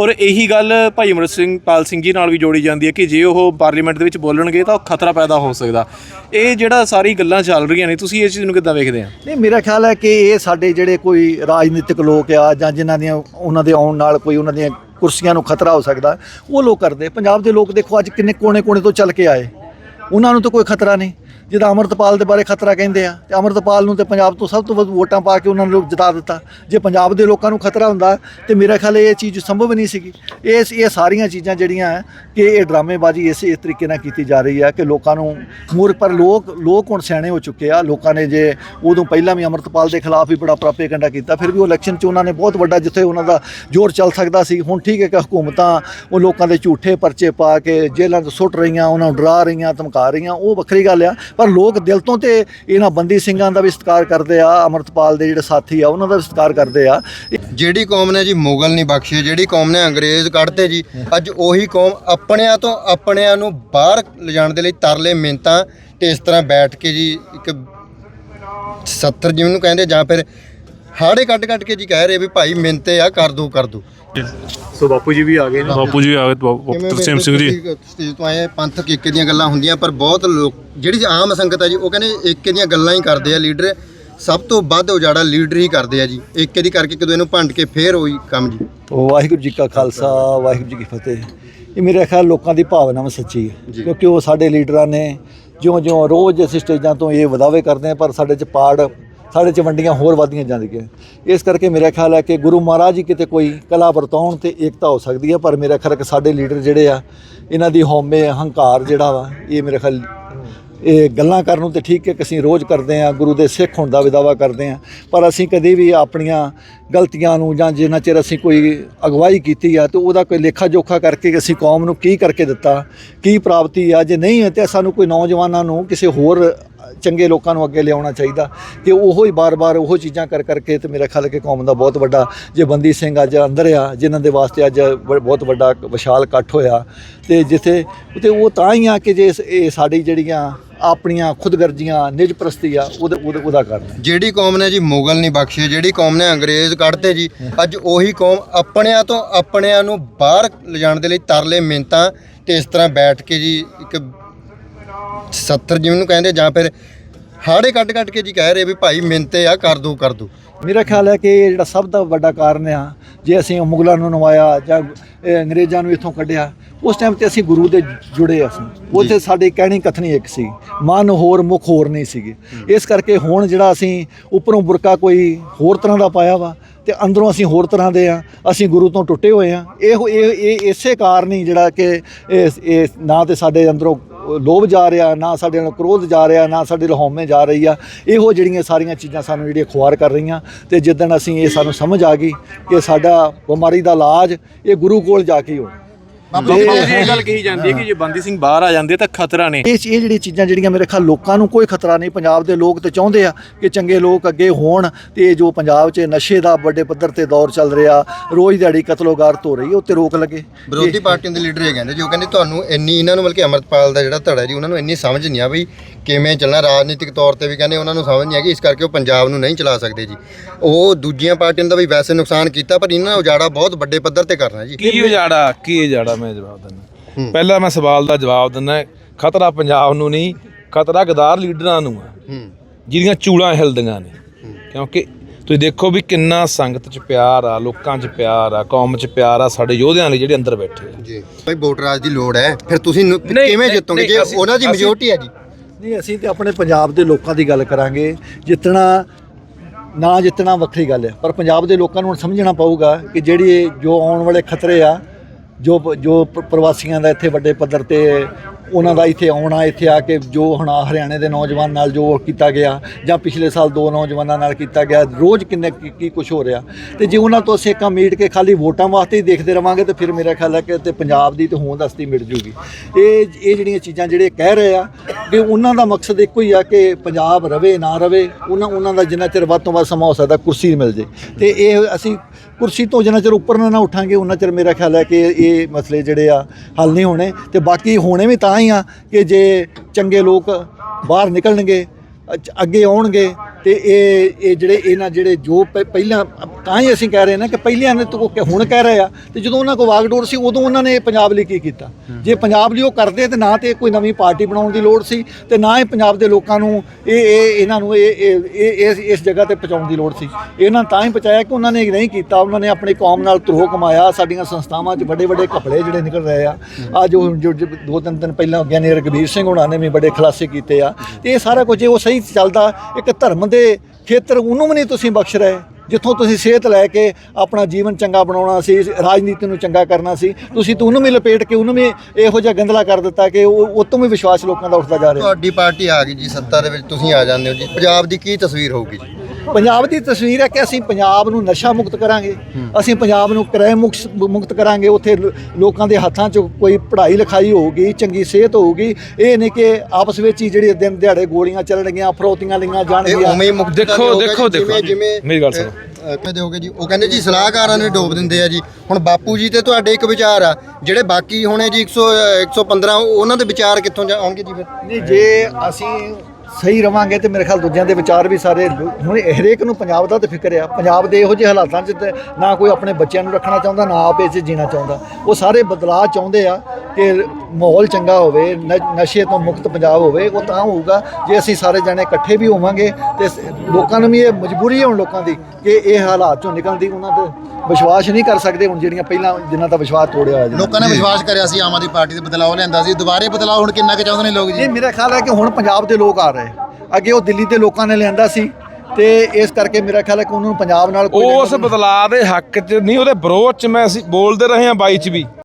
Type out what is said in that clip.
ਔਰ ਇਹੀ ਗੱਲ ਭਾਈ ਅਮਰਿਤ ਸਿੰਘ, ਪਾਲ ਸਿੰਘ ਜੀ ਨਾਲ ਵੀ ਜੋੜੀ ਜਾਂਦੀ ਹੈ ਕਿ ਜੇ ਉਹ ਪਾਰਲੀਮੈਂਟ ਦੇ ਵਿੱਚ ਬੋਲਣਗੇ ਤਾਂ ਖਤਰਾ ਪੈਦਾ ਹੋ ਸਕਦਾ। ਇਹ ਜਿਹੜਾ ਸਾਰੀ ਗੱਲਾਂ ਚੱਲ ਰਹੀਆਂ ਨੇ, ਤੁਸੀਂ ਇਸ ਚੀਜ਼ ਨੂੰ ਕਿੱਦਾਂ ਵੇਖਦੇ ਆ? ਨਹੀਂ, ਮੇਰਾ ਖਿਆਲ ਹੈ ਕਿ ਇਹ ਸਾਡੇ ਜਿਹੜੇ ਕੋਈ ਰਾਜਨੀਤਿਕ ਲੋਕ ਆ ਜਾਂ ਜਿਨ੍ਹਾਂ ਦੀਆਂ, ਉਹਨਾਂ ਦੇ ਆਉਣ ਨਾਲ ਕੋਈ ਉਹਨਾਂ ਦੀਆਂ ਕੁਰਸੀਆਂ ਨੂੰ ਖਤਰਾ ਹੋ ਸਕਦਾ, ਉਹ ਲੋਕ ਕਰਦੇ ਪੰਜਾਬ ਦੇ ਲੋਕ ਦੇਖੋ, ਅੱਜ ਕਿੰਨੇ ਕੋਨੇ-ਕੋਨੇ ਤੋਂ ਚੱਲ ਕੇ ਆਏ। ਉਹਨਾਂ ਨੂੰ ਤਾਂ ਕੋਈ ਖਤਰਾ ਨਹੀਂ। ਜਿਹਦਾ ਅਮਰਤਪਾਲ ਦੇ ਬਾਰੇ ਖਤਰਾ ਕਹਿੰਦੇ ਆ, ਤੇ ਅਮਰਤਪਾਲ ਨੂੰ ਤੇ ਪੰਜਾਬ ਤੋਂ ਸਭ ਤੋਂ ਵੱਧ ਵੋਟਾਂ ਪਾ ਕੇ ਉਹਨਾਂ ਨੇ ਲੋਕ ਜਿਤਾ ਦਿੱਤਾ। ਜੇ ਪੰਜਾਬ ਦੇ ਲੋਕਾਂ ਨੂੰ ਖਤਰਾ ਹੁੰਦਾ, ਤੇ ਮੇਰਾ ਖਿਆਲ ਇਹ ਚੀਜ਼ ਸੰਭਵ ਨਹੀਂ ਸੀਗੀ। ਇਹ ਇਹ ਸਾਰੀਆਂ ਚੀਜ਼ਾਂ ਜਿਹੜੀਆਂ ਹੈ ਕਿ ਇਹ ਡਰਾਮੇਬਾਜ਼ੀ ਇਸ ਇਸ ਤਰੀਕੇ ਨਾਲ ਕੀਤੀ ਜਾ ਰਹੀ ਹੈ ਕਿ ਲੋਕਾਂ ਨੂੰ ਮੂਰ ਪਰ ਲੋਕ ਲੋਕ ਹੁਣ ਸਿਆਣੇ ਹੋ ਚੁੱਕੇ ਆ। ਲੋਕਾਂ ਨੇ ਜੇ ਉਦੋਂ ਪਹਿਲਾਂ ਵੀ ਅਮਰਤਪਾਲ ਦੇ ਖਿਲਾਫ ਵੀ ਬੜਾ ਪ੍ਰਾਪੇਗੰਡਾ ਕੀਤਾ, ਫਿਰ ਵੀ ਉਹ ਇਲੈਕਸ਼ਨ 'ਚ ਉਹਨਾਂ ਨੇ ਬਹੁਤ ਵੱਡਾ ਜਿੱਥੇ ਉਹਨਾਂ ਦਾ ਜ਼ੋਰ ਚੱਲ ਸਕਦਾ ਸੀ। ਹੁਣ ਠੀਕ ਹੈ ਕਿ ਹਕੂਮਤਾਂ ਉਹ ਲੋਕਾਂ ਦੇ ਝੂਠੇ ਪਰਚੇ ਪਾ ਕੇ ਜੇਲ੍ਹਾਂ 'ਚ ਸੁੱਟ ਰਹੀਆਂ, ਉਹਨਾਂ ਨੂੰ ਡਰਾ ਰਹੀਆਂ, ਧਮਕਾ ਰਹੀਆਂ, ਉਹ ਵੱਖਰੀ ਗੱਲ ਆ ਪਰ ਲੋਕ ਦਿਲ ਤੋਂ ਤੇ ਇਹਨਾਂ ਬੰਦੀ ਸਿੰਘਾਂ ਦਾ ਵੀ ਸਤਿਕਾਰ ਕਰਦੇ ਆ, ਅਮਰਤਪਾਲ ਦੇ ਜਿਹੜੇ ਸਾਥੀ ਆ, ਉਹਨਾਂ ਦਾ ਵੀ ਸਤਿਕਾਰ ਕਰਦੇ ਆ। ਜਿਹੜੀ ਕੌਮ ਨੇ ਜੀ ਮੁਗਲ ਨਹੀਂ ਬਖਸ਼ੇ, ਜਿਹੜੀ ਕੌਮ ਨੇ ਅੰਗਰੇਜ਼ ਕੱਢਤੇ ਜੀ, ਅੱਜ ਉਹੀ ਕੌਮ ਆਪਣਿਆਂ ਤੋਂ ਆਪਣਿਆਂ ਨੂੰ ਬਾਹਰ ਲਿਜਾਣ ਦੇ ਲਈ ਤਰਲੇ ਮਿਹਨਤਾਂ ਤੇ ਇਸ ਤਰ੍ਹਾਂ ਬੈਠ ਕੇ ਜੀ ਇੱਕ 70 ਜਿਵੇਂ ਨੂੰ ਕਹਿੰਦੇ ਜਾਂ ਫਿਰ ਹਾੜੇ ਕੱਢ ਕੱਢ ਕੇ ਜੀ ਕਹਿ ਰਹੇ ਵੀ ਭਾਈ ਮਿੰਤੇ ਆ ਕਰ ਦੋ ਕਰ ਦੋ। ਸੋ ਬਾਪੂ ਜੀ ਵੀ ਆ ਗਏ ਨੇ। ਬਾਪੂ ਜੀ ਆ ਗਏ ਬਾਪੂ ਤਰਸੇਮ ਸਿੰਘ ਜੀ। ਸਟੇਜ ਤੋਂ ਆਏ ਪੰਥਕ ਏਕੇ ਦੀਆਂ ਗੱਲਾਂ ਹੁੰਦੀਆਂ ਪਰ ਬਹੁਤ ਲੋਕ ਜਿਹੜੀ ਆਮ ਸੰਗਤ ਆ ਜੀ ਉਹ ਕਹਿੰਦੇ ਏਕੇ ਦੀਆਂ ਗੱਲਾਂ ਹੀ ਕਰਦੇ ਆ ਲੀਡਰ। ਸਭ ਤੋਂ ਵੱਧ ਉਜਾੜਾ ਲੀਡਰ ਹੀ ਕਰਦੇ ਆ ਜੀ। ਏਕੇ ਦੀ ਕਰਕੇ ਕਦੋਂ ਇਹਨੂੰ ਭੰਡ ਕੇ ਫੇਰ ਹੋਈ ਕੰਮ ਜੀ। ਵਾਹਿਗੁਰੂ ਜੀ ਕਾ ਖਾਲਸਾ ਵਾਹਿਗੁਰੂ ਜੀ ਕੀ ਫਤਿਹ। ਇਹ ਮੇਰੇ ਖਿਆਲ ਲੋਕਾਂ ਦੀ ਭਾਵਨਾ ਵਿੱਚ ਸੱਚੀ ਹੈ। ਕਿਉਂਕਿ ਉਹ ਸਾਡੇ ਲੀਡਰਾਂ ਨੇ ਜਿਉਂ-ਜਿਉਂ ਰੋਜ਼ ਅਸੀਂ ਸਟੇਜਾਂ ਤੋਂ ਇਹ ਵਧਾਵੇ ਕਰਦੇ ਹਾਂ ਪਰ ਸਾਡੇ ਚ ਪਾੜ ਸਾਡੇ ਚ ਵੰਡੀਆਂ ਹੋਰ ਵਧਦੀਆਂ ਜਾਂਦੀਆਂ। ਇਸ ਕਰਕੇ ਮੇਰਾ ਖਿਆਲ ਹੈ ਕਿ ਗੁਰੂ ਮਹਾਰਾਜ ਜੀ ਕਿਤੇ ਕੋਈ ਕਲਾ ਵਰਤਾਉਣ ਤੇ ਏਕਤਾ ਹੋ ਸਕਦੀ ਹੈ, ਪਰ ਮੇਰਾ ਖਿਆਲ ਕਿ ਸਾਡੇ ਲੀਡਰ ਜਿਹੜੇ ਆ, ਇਹਨਾਂ ਦੀ ਹਉਮੈ ਹੰਕਾਰ ਜਿਹੜਾ ਵਾ, ਇਹ ਮੇਰੇ ਖਿਆਲ ਇਹ ਗੱਲਾਂ ਕਰਨ ਨੂੰ ਤੇ ਠੀਕ ਹੈ ਕਿ ਅਸੀਂ ਰੋਜ਼ ਕਰਦੇ ਆ ਗੁਰੂ ਦੇ ਸਿੱਖ ਹੋਣ ਦਾ ਵੀ ਦਾਅਵਾ ਕਰਦੇ ਆ ਪਰ ਅਸੀਂ ਕਦੇ ਵੀ ਆਪਣੀਆਂ ਗਲਤੀਆਂ ਨੂੰ ਜਾਂ ਜਿੰਨਾ ਚਿਰ ਅਸੀਂ ਕੋਈ ਅਗਵਾਈ ਕੀਤੀ ਆ, ਤੇ ਉਹਦਾ ਕੋਈ ਲੇਖਾ ਜੋਖਾ ਕਰਕੇ ਅਸੀਂ ਕੌਮ ਨੂੰ ਕੀ ਕਰਕੇ ਦਿੱਤਾ, ਕੀ ਪ੍ਰਾਪਤੀ ਆ, ਜੇ ਨਹੀਂ ਹੈ ਤੇ ਸਾਨੂੰ ਕੋਈ ਨੌਜਵਾਨਾਂ ਨੂੰ ਕਿਸੇ ਹੋਰ ਚੰਗੇ ਲੋਕਾਂ ਨੂੰ ਅੱਗੇ ਲਿਆਉਣਾ ਚਾਹੀਦਾ ਕਿ ਉਹੋ ਹੀ ਬਾਰ-ਬਾਰ ਉਹੋ ਚੀਜ਼ਾਂ ਕਰ ਕਰਕੇ ਤੇ ਮੇਰਾ ਖਿਆਲ ਕਿ ਕੌਮ ਦਾ ਬਹੁਤ ਵੱਡਾ ਜੇ ਬੰਦੀ ਸਿੰਘ ਅੱਜ ਅੰਦਰ ਆ, ਜਿਨ੍ਹਾਂ ਦੇ ਵਾਸਤੇ ਅੱਜ ਬਹੁਤ ਵੱਡਾ ਵਿਸ਼ਾਲ ਇਕੱਠ ਹੋਇਆ ਤੇ ਜਿੱਥੇ ਤੇ ਉਹ ਤਾਂ ਹੀ ਆ ਕਿ ਜੇ ਇਹ ਸਾਡੀ ਜਿਹੜੀਆਂ ਆਪਣੀਆਂ ਖੁਦਗਰਜ਼ੀਆਂ ਨਿਜ ਪ੍ਰਸਤੀ ਆ, ਉਹਦਾ, ਉਹਦਾ- ਉਹਦਾ ਜਿਹੜੀ ਕੌਮ ਨੇ ਜੀ ਮੁਗਲ ਨਹੀਂ ਬਖਸ਼ੇ, ਜਿਹੜੀ ਕੌਮ ਨੇ ਅੰਗਰੇਜ਼ ਕੱਢਤੇ ਜੀ, ਅੱਜ ਉਹੀ ਕੌਮ ਆਪਣਿਆਂ ਤੋਂ ਆਪਣਿਆਂ ਨੂੰ ਬਾਹਰ ਲਿਜਾਣ ਦੇ ਲਈ ਤਰਲੇ ਮਿਹਨਤਾਂ ਤੇ ਇਸ ਤਰ੍ਹਾਂ ਬੈਠ ਕੇ ਜੀ ਇੱਕ 70 ਜਿਵੇਂ ਨੂੰ ਕਹਿੰਦੇ ਜਾਂ ਫਿਰ ਹਾੜੇ ਕੱਢ ਕੱਢ ਕੇ ਜੀ ਕਹਿ ਰਹੇ ਵੀ ਭਾਈ ਮਿੰਤੇ ਆ ਕਰ ਦੋ ਕਰ ਦੋ। ਮੇਰਾ ਖਿਆਲ ਹੈ ਕਿ ਇਹ ਜਿਹੜਾ ਸਭ ਤੋਂ ਵੱਡਾ ਕਾਰਨ ਆ ਜੇ ਅਸੀਂ ਮੁਗਲਾਂ ਨੂੰ ਨਵਾਇਆ ਜਾਂ ਅੰਗਰੇਜ਼ਾਂ ਨੂੰ ਇੱਥੋਂ ਕੱਢਿਆ ਉਸ ਟਾਈਮ ਤੇ ਅਸੀਂ ਗੁਰੂ ਦੇ ਜੁੜੇ ਅਸੀਂ। ਉੱਥੇ ਸਾਡੀ ਕਹਿਣੀ ਕਥਨੀ ਇੱਕ ਸੀ ਮਨ ਹੋਰ ਮੁਖ ਹੋਰ ਨਹੀਂ ਸੀਗੇ। ਇਸ ਕਰਕੇ ਹੁਣ ਜਿਹੜਾ ਅਸੀਂ ਉੱਪਰੋਂ ਬੁਰਕਾ ਕੋਈ ਹੋਰ ਤਰ੍ਹਾਂ ਦਾ ਪਾਇਆ ਵਾ ਤੇ ਅੰਦਰੋਂ ਅਸੀਂ ਹੋਰ ਤਰ੍ਹਾਂ ਦੇ ਆ ਅਸੀਂ ਗੁਰੂ ਤੋਂ ਟੁੱਟੇ ਹੋਏ ਆ। ਇਹ ਇਹ ਇਹ ਇਸੇ ਕਾਰਨ ਹੀ ਜਿਹੜਾ ਕਿ ਇਹ ਨਾ ਤੇ ਸਾਡੇ ਅੰਦਰੋਂ ਲੋਭ ਜਾ ਰਿਹਾ, ਨਾ ਸਾਡੇ ਨਾਲ ਕ੍ਰੋਧ ਜਾ ਰਿਹਾ, ਨਾ ਸਾਡੇ ਲਹੌਮੇ ਜਾ ਰਹੀ ਆ। ਇਹੋ ਜਿਹੜੀਆਂ ਸਾਰੀਆਂ ਚੀਜ਼ਾਂ ਸਾਨੂੰ ਜਿਹੜੀਆਂ ਖੁਆਰ ਕਰ ਰਹੀਆਂ ਤੇ ਜਿੱਦਣ ਅਸੀਂ ਇਹ ਸਾਨੂੰ ਸਮਝ ਆ ਗਈ ਕਿ ਸਾਡਾ ਬਿਮਾਰੀ ਦਾ ਇਲਾਜ ਇਹ ਗੁਰੂ ਕੋਲ ਜਾ ਕੇ ਹੀ ਹੋਣਾ। ਬਾਪੂ ਜੀ ਇਹ ਗੱਲ ਕਹੀ ਜਾਂਦੀ ਹੈ ਕਿ ਜੇ ਬੰਦੀ ਸਿੰਘ ਬਾਹਰ ਆ ਜਾਂਦੇ ਤਾਂ ਖਤਰਾ ਨੇ। ਇਹ ਇਹ ਜਿਹੜੀ ਚੀਜ਼ਾਂ ਜਿਹੜੀਆਂ ਮੇਰੇ ਖਿਆਲ ਲੋਕਾਂ ਨੂੰ ਕੋਈ ਖਤਰਾ ਨਹੀਂ ਪੰਜਾਬ ਦੇ ਲੋਕ ਤੇ ਚਾਹੁੰਦੇ ਆ ਕਿ ਚੰਗੇ ਲੋਕ ਅੱਗੇ ਹੋਣ ਤੇ ਇਹ ਜੋ ਪੰਜਾਬ 'ਚ ਨਸ਼ੇ ਦਾ ਵੱਡੇ ਪੱਧਰ ਤੇ ਦੌਰ ਚੱਲ ਰਿਹਾ ਰੋਜ਼ ਦਿਹਾੜੀ ਕਤਲੋਗਾਰਤ ਹੋ ਰਹੀ ਹੈ ਉੱਤੇ ਰੋਕ ਲੱਗੇ। ਵਿਰੋਧੀ ਪਾਰਟੀਆਂ ਦੇ ਲੀਡਰ ਇਹ ਕਹਿੰਦੇ ਜੀ ਉਹ ਕਹਿੰਦੇ ਤੁਹਾਨੂੰ ਇੰਨੀ ਇਹਨਾਂ ਨੂੰ ਬਲਕਿ ਅਮਰਤਪਾਲ ਦਾ ਜਿਹੜਾ ਧੜਾ ਜੀ ਉਹਨਾਂ ਨੂੰ ਇੰਨੀ ਸਮਝ ਨਹੀਂ ਆ ਵੀ ਕਿਵੇਂ ਚੱਲਣਾ ਰਾਜਨੀਤਿਕ ਤੌਰ ਤੇ ਵੀ ਕਹਿੰਦੇ ਉਹਨਾਂ ਨੂੰ ਸਮਝ ਨਹੀਂ ਹੈਗੀ ਇਸ ਕਰਕੇ ਉਹ ਪੰਜਾਬ ਨੂੰ ਨਹੀਂ ਚਲਾ ਸਕਦੇ ਜੀ। ਉਹ ਦੂਜੀਆਂ ਪਾਰਟੀਆਂ ਦਾ ਵੀ ਵੈਸੇ ਨੁਕਸਾਨ ਕੀਤਾ ਪਰ ਇਹਨਾਂ ਨੇ ਉਜਾੜਾ ਬਹੁਤ ਵੱਡੇ ਪੱਧਰ ਤੇ ਕਰਨਾ ਜੀ। ਕੀ ਉਜਾੜਾ ਕੀ ਉਜਾੜਾ? ਮੈਂ ਜਵਾਬ ਦਿੰਦਾ। ਪਹਿਲਾਂ ਮੈਂ ਸਵਾਲ ਦਾ ਜਵਾਬ ਦਿੰਦਾ ਖਤਰਾ ਪੰਜਾਬ ਨੂੰ ਨਹੀਂ ਖਤਰਾ ਗਦਾਰ ਲੀਡਰਾਂ ਨੂੰ ਆ। ਹੂੰ। ਜਿਹਦੀਆਂ ਚੂੜਾਂ ਹਿਲਦੀਆਂ ਨੇ। ਕਿਉਂਕਿ ਤੁਸੀਂ ਦੇਖੋ ਵੀ ਕਿੰਨਾ ਸੰਗਤ 'ਚ ਪਿਆਰ ਆ ਲੋਕਾਂ 'ਚ ਪਿਆਰ ਆ ਕੌਮ 'ਚ ਪਿਆਰ ਆ ਸਾਡੇ ਯੋਧਿਆਂ ਲਈ ਜਿਹੜੇ ਅੰਦਰ ਬੈਠੇ ਆ। ਜੀ। ਭਾਈ ਵੋਟ ਰਾਜ ਦੀ ਲੋੜ ਹੈ। ਫਿਰ ਤੁਸੀਂ ਕਿਵੇਂ ਜਿੱਤੋਗੇ? ਜੇ ਉਹਨਾਂ ਦੀ ਮੈਜੋਰਟੀ ਹੈ ਜੀ। ਨਹੀਂ ਅਸੀਂ ਤੇ ਆਪਣੇ ਪੰਜਾਬ ਦੇ ਲੋਕਾਂ ਦੀ ਗੱਲ ਕਰਾਂਗੇ। ਜਿੱਤਣਾ ਨਾ ਜਿੱਤਣਾ ਵੱਖਰੀ ਗੱਲ ਹੈ। ਪਰ ਪੰਜਾਬ ਦੇ ਲੋਕਾਂ ਨੂੰ ਹੁਣ ਸਮਝਣਾ ਪਊਗਾ ਕਿ ਜਿਹੜੀ ਜੋ ਆਉਣ ਵਾਲੇ ਖਤਰੇ ਆ ਜੋ ਜੋ ਪ੍ਰਵਾਸੀਆਂ ਦਾ ਇੱਥੇ ਵੱਡੇ ਪੱਧਰ ਤੇ ਉਹਨਾਂ ਦਾ ਇੱਥੇ ਆਉਣਾ, ਇੱਥੇ ਆ ਕੇ ਜੋ ਹੁਣ ਆਹ ਹਰਿਆਣੇ ਦੇ ਨੌਜਵਾਨ ਨਾਲ ਜੋ ਕੀਤਾ ਗਿਆ ਜਾਂ ਪਿਛਲੇ ਸਾਲ ਦੋ ਨੌਜਵਾਨਾਂ ਨਾਲ ਕੀਤਾ ਗਿਆ, ਰੋਜ਼ ਕਿੰਨੇ ਕੀ- ਕੀ ਕੁਝ ਹੋ ਰਿਹਾ। ਤੇ ਜੇ ਉਹਨਾਂ ਤੋਂ ਅਸੀਂ ਸੇਕਾਂ ਮੀਟ ਕੇ ਖਾਲੀ ਵੋਟਾਂ ਵਾਸਤੇ ਹੀ ਦੇਖਦੇ ਰਵਾਂਗੇ ਤੇ ਫਿਰ ਮੇਰਾ ਖਿਆਲ ਹੈ ਕਿ ਤੇ ਪੰਜਾਬ ਦੀ ਤੇ ਹੋਂਦ ਹਸਤੀ ਮਿਟ ਜੂਗੀ। ਇਹ ਇਹ ਜਿਹੜੀਆਂ ਚੀਜ਼ਾਂ ਜਿਹੜੇ ਕਹਿ ਰਹੇ ਆ ਕਿ ਉਹਨਾਂ ਦਾ ਮਕਸਦ ਇੱਕੋ ਹੀ ਆ ਕਿ ਪੰਜਾਬ ਰਵੇ, ਨਾ ਰਵੇ, ਉਹਨਾਂ ਉਹਨਾਂ ਦਾ ਜਿੰਨਾ ਚਿਰ ਵੱਧ ਤੋਂ ਵੱਧ ਸਮਾਂ ਹੋ ਸਕਦਾ ਕੁਰਸੀ ਮਿਲ ਜੇ। ਤੇ ਇਹ ਅਸੀਂ ਕੁਰਸੀ ਤੋਂ ਜਿੰਨਾ ਚਿਰ ਉੱਪਰ ਨਾ ਨਾ ਉਠਾਂਗੇ, ਉਹਨਾਂ ਚਿਰ ਮੇਰਾ ਖਿਆਲ ਹੈ ਕਿ ਇਹ ਮਸਲੇ ਜਿਹੜੇ ਆ ਹੱਲ ਨਹੀਂ ਹੋਣੇ। ਤੇ ਬਾਕੀ ਹੋਣੇ ਵੀ ਤਾਂ ਹੀ ਆ ਕਿ ਜੇ ਚੰਗੇ ਲੋਕ ਬਾਹਰ ਨਿਕਲਣਗੇ ਅੱਗੇ ਆਉਣਗੇ, ਤੇ ਇਹ ਇਹ ਜਿਹੜੇ ਇਹਨਾਂ, ਜਿਹੜੇ ਜੋ ਪਹਿਲਾਂ ਤਾਂ ਹੀ ਅਸੀਂ ਕਹਿ ਰਹੇ ਨਾ ਕਿ ਪਹਿਲਿਆਂ ਨੇ ਤੋਂ ਹੁਣ ਕਹਿ ਰਹੇ ਆ, ਤੇ ਜਦੋਂ ਉਹਨਾਂ ਕੋਲ ਵਾਗਡੋਰ ਸੀ, ਉਦੋਂ ਉਹਨਾਂ ਨੇ ਪੰਜਾਬ ਲਈ ਕੀ ਕੀਤਾ? ਜੇ ਪੰਜਾਬ ਲਈ ਉਹ ਕਰਦੇ ਤੇ ਨਾ ਤੇ ਕੋਈ ਨਵੀਂ ਪਾਰਟੀ ਬਣਾਉਣ ਦੀ ਲੋੜ ਸੀ, ਤੇ ਨਾ ਹੀ ਪੰਜਾਬ ਦੇ ਲੋਕਾਂ ਨੂੰ ਇਹ ਇਹ, ਇਹਨਾਂ ਨੂੰ ਇਹ ਇਹ ਇਸ ਇਸ ਜਗ੍ਹਾ ਤੇ ਪਹੁੰਚਾਉਣ ਦੀ ਲੋੜ ਸੀ। ਇਹਨਾਂ ਤਾਂ ਹੀ ਪਹੁੰਚਾਇਆ ਕਿ ਉਹਨਾਂ ਨੇ ਨਹੀਂ ਕੀਤਾ, ਉਹਨਾਂ ਨੇ ਆਪਣੀ ਕੌਮ ਨਾਲ ਧਰੋਹ ਕਮਾਇਆ, ਸਾਡੀਆਂ ਸੰਸਥਾਵਾਂ 'ਚ ਵੱਡੇ ਵੱਡੇ ਘਪਲੇ ਜਿਹੜੇ ਨਿਕਲ ਰਹੇ ਆ। ਆ ਜੋ ਦੋ ਤਿੰਨ ਦਿਨ ਪਹਿਲਾਂ ਗਿਆਨੀ ਰਗਵੀਰ ਸਿੰਘ ਹੁਣਾਂ ਨੇ ਵੀ ਬੜੇ ਖੁਲਾਸੇ ਕੀਤੇ ਆ। ਤੇ ਇਹ ਸਾਰਾ ਕੁਝ ਉਹ ਸਹੀ ਚੱਲਦਾ, ਇੱਕ ਧਰਮ ਦੇ ਖੇਤਰ ਉਹਨੂੰ ਵੀ ਨਹੀਂ ਤੁਸੀਂ ਬਖਸ਼ ਰਹੇ। ਜਿੱਥੋਂ ਤੁਸੀਂ ਸਿਹਤ ਲੈ ਕੇ ਆਪਣਾ ਜੀਵਨ ਚੰਗਾ ਬਣਾਉਣਾ ਸੀ ਰਾਜਨੀਤੀ ਨੂੰ ਚੰਗਾ ਕਰਨਾ ਸੀ ਤੁਸੀਂ ਤਾਂ ਉਹਨੂੰ ਵੀ ਲਪੇਟ ਕੇ ਉਹਨੂੰ ਵੀ ਇਹੋ ਜਿਹਾ ਗੰਦਲਾ ਕਰ ਦਿੱਤਾ ਕਿ ਉਹ ਤੋਂ ਵੀ ਵਿਸ਼ਵਾਸ ਲੋਕਾਂ ਦਾ ਉੱਠਦਾ ਜਾ ਰਿਹਾ। ਤੁਹਾਡੀ ਪਾਰਟੀ ਆ ਗਈ ਜੀ ਸੱਤਾ ਦੇ ਵਿੱਚ ਤੁਸੀਂ ਆ ਜਾਂਦੇ ਹੋ ਜੀ। ਪੰਜਾਬ ਦੀ ਕੀ ਤਸਵੀਰ ਹੋਊਗੀ ਜੀ? ਪੰਜਾਬ ਦੀ ਤਸਵੀਰ ਹੈ ਕਿ ਅਸੀਂ ਪੰਜਾਬ ਨੂੰ ਨਸ਼ਾ ਮੁਕਤ ਕਰਾਂਗੇ ਅਸੀਂ ਪੰਜਾਬ ਨੂੰ ਕ੍ਰਾਈਮ ਮੁਕਤ ਮੁਕਤ ਕਰਾਂਗੇ ਉੱਥੇ ਲੋਕਾਂ ਦੇ ਹੱਥਾਂ 'ਚ ਕੋਈ ਪੜ੍ਹਾਈ ਲਿਖਾਈ ਹੋਊਗੀ ਚੰਗੀ ਸਿਹਤ ਹੋਊਗੀ। ਇਹ ਨਹੀਂ ਕਿ ਆਪਸ ਵਿੱਚ ਹੀ ਜਿਹੜੀ ਦਿਨ ਦਿਹਾੜੇ ਗੋਲੀਆਂ ਚੱਲਣਗੀਆਂ ਫਰੋਤੀਆਂ ਲਈਆਂ ਜਾਣਗੀਆਂ ਉਵੇਂ ਹੀ ਮੁਕਤ ਦੇਖੋ, ਦੇਖੋ, ਦੇਖੋ। ਮੇਰੀ ਗੱਲ ਸੁਣੋ। ਅ, ਕਿਵੇਂ ਦੇ ਜੀ? ਉਹ ਕਹਿੰਦੇ ਜੀ ਸਲਾਹਕਾਰਾਂ ਨੇ ਡੋਬ ਦਿੰਦੇ ਆ ਜੀ। ਹੁਣ ਬਾਪੂ ਜੀ ਤੇ ਤੁਹਾਡੇ ਇੱਕ ਵਿਚਾਰ ਆ। ਜਿਹੜੇ ਬਾਕੀ ਹੋਣੇ ਜੀ 100 115 ਉਹਨਾਂ ਦੇ ਵਿਚਾਰ ਕਿੱਥੋਂ ਜਾ- ਆਉਣਗੇ ਜੀ ਫਿਰ? ਨਹੀਂ ਜੇ ਅਸੀਂ ਸਹੀ ਰਵਾਂਗੇ ਤੇ ਮੇਰੇ ਖਿਆਲ ਦੂਜਿਆਂ ਦੇ ਵਿਚਾਰ ਵੀ ਸਾਰੇ ਹੁਣ ਹਰੇਕ ਨੂੰ ਪੰਜਾਬ ਦਾ ਤੇ ਫਿਕਰ ਆ। ਪੰਜਾਬ ਦੇ ਇਹੋ ਜਿਹੇ ਹਾਲਾਤਾਂ 'ਚ ਤੇ ਨਾ ਕੋਈ ਆਪਣੇ ਬੱਚਿਆਂ ਨੂੰ ਰੱਖਣਾ ਚਾਹੁੰਦਾ, ਨਾ ਆਪ ਇਹ 'ਚ ਜੀਣਾ ਚਾਹੁੰਦਾ। ਉਹ ਸਾਰੇ ਬਦਲਾਅ ਚਾਹੁੰਦੇ ਆ ਕਿ ਮਾਹੌਲ ਚੰਗਾ ਹੋਵੇ, ਨ- ਨਸ਼ੇ ਤੋਂ ਮੁਕਤ ਪੰਜਾਬ ਹੋਵੇ, ਉਹ ਤਾਂ ਹੋਊਗਾ। ਜੇ ਅਸੀਂ ਸਾਰੇ ਜਾਣੇ ਇਕੱਠੇ ਵੀ ਹੋਵਾਂਗੇ ਤੇ ਲੋਕਾਂ ਨੂੰ ਵੀ ਇਹ ਮਜਬੂਰੀ ਹੈ ਹੁਣ ਲੋਕਾਂ ਦੀ ਕਿ ਇਹ ਹਾਲਾਤ ਚੋਂ ਨਿਕਲਦੀ ਉਹਨਾਂ ਤੇ ਵਿਸ਼ਵਾਸ ਨਹੀਂ ਕਰ ਸਕਦੇ ਹੁਣ ਜਿਹੜੀਆਂ ਪਹਿਲਾਂ ਜਿਨ੍ਹਾਂ ਦਾ ਵਿਸ਼ਵਾਸ ਤੋੜਿਆ ਹੋਇਆ ਜੀ ਲੋਕਾਂ ਨੇ ਵਿਸ਼ਵਾਸ ਕਰਿਆ ਸੀ ਆਮ ਆਦਮੀ ਪਾਰਟੀ ਦੇ ਬਦਲਾਅ ਲਿਆਂਦਾ ਸੀ। ਦੁਬਾਰੇ ਬਦਲਾਅ ਹੁਣ ਕਿੰਨਾ ਕੁ ਚਾਹੁੰਦੇ ਨੇ ਲੋਕ ਜੀ? ਇਹ ਮੇਰਾ ਖਿਆਲ ਹੈ ਕਿ ਹੁਣ ਪੰਜਾਬ ਦੇ ਲੋਕ ਆ ਰਹੇ। ਅੱਗੇ ਉਹ ਦਿੱਲੀ ਦੇ ਲੋਕਾਂ ਨੇ ਲਿਆਂਦਾ ਸੀ ਤੇ ਇਸ ਕਰਕੇ ਮੇਰਾ ਖਿਆਲ ਹੈ ਕਿ ਉਹਨਾਂ ਨੂੰ ਪੰਜਾਬ ਨਾਲ ਕੋਈ ਉਸ ਬਦਲਾਅ ਦੇ ਹੱਕ 'ਚ ਨਹੀਂ ਉਹਦੇ ਵਿਰੋਧ 'ਚ ਮੈਂ ਅਸੀਂ ਬੋਲਦੇ ਰਹੇ ਹਾਂ ਬਾਈ 'ਚ ਵੀ।